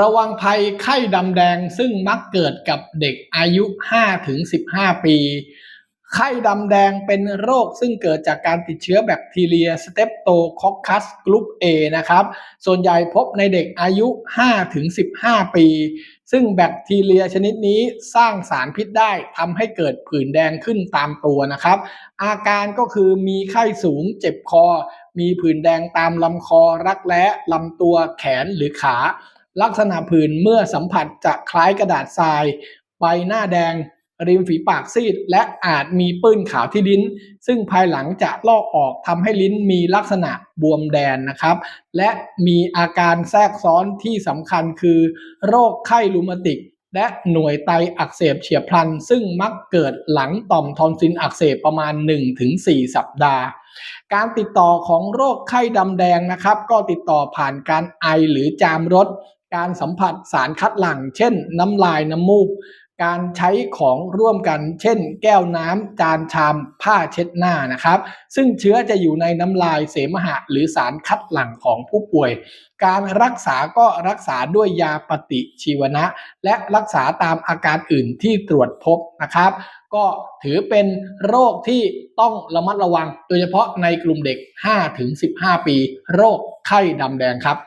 ระวังภัยไข้ดำแดงซึ่งมักเกิดกับเด็กอายุ 5-15 ปี ไข้ดำแดงเป็นโรคซึ่งเกิดจากการติดเชื้อแบคทีเรียสเตปโตคอ c คัสกรุ๊ป A นะครับ ส่วนใหญ่พบในเด็กอายุ 5-15 ปี ซึ่งแบคทีเรียชนิดนี้สร้างสารพิษได้ทำให้เกิดผื่นแดงขึ้นตามตัวนะครับ อาการก็คือมีไข้สูงเจ็บคอ มีผื่นแดงตามลำคอรักแร้ลำตัวแขนหรือขา ลักษณะผื่นเมื่อสัมผัสจะคล้ายกระดาษทราย ใบหน้าแดง ริมฝีปากซีด และอาจมีปื้นขาวที่ลิ้น ซึ่งภายหลังจะลอกออกทำให้ลิ้นมีลักษณะบวมแดนนะครับ และมีอาการแทรกซ้อนที่สำคัญคือ โรคไข้รูมาติกและหน่วยไตอักเสบเฉียบพลัน ซึ่งมักเกิดหลังต่อมทอนซิลอักเสบประมาณ 1-4 สัปดาห์ การติดต่อของโรคไข้ดำแดงนะครับ ก็ติดต่อผ่านการไอหรือจามรส การสัมผัสสารคัดหลั่ง เช่น น้ำลายน้ำมูก การใช้ของร่วมกัน เช่น แก้วน้ำจานชามผ้าเช็ดหน้านะครับ ซึ่งเชื้อจะอยู่ในน้ำลายเสมหะ หรือสารคัดหลั่งของผู้ป่วย การรักษาก็รักษาด้วยยาปฏิชีวนะ และรักษาตามอาการอื่นที่ตรวจพบนะครับ ก็ถือเป็นโรคที่ต้องระมัดระวัง โดยเฉพาะในกลุ่มเด็ก 5-15 ปี โรคไข้ดำแดงครับ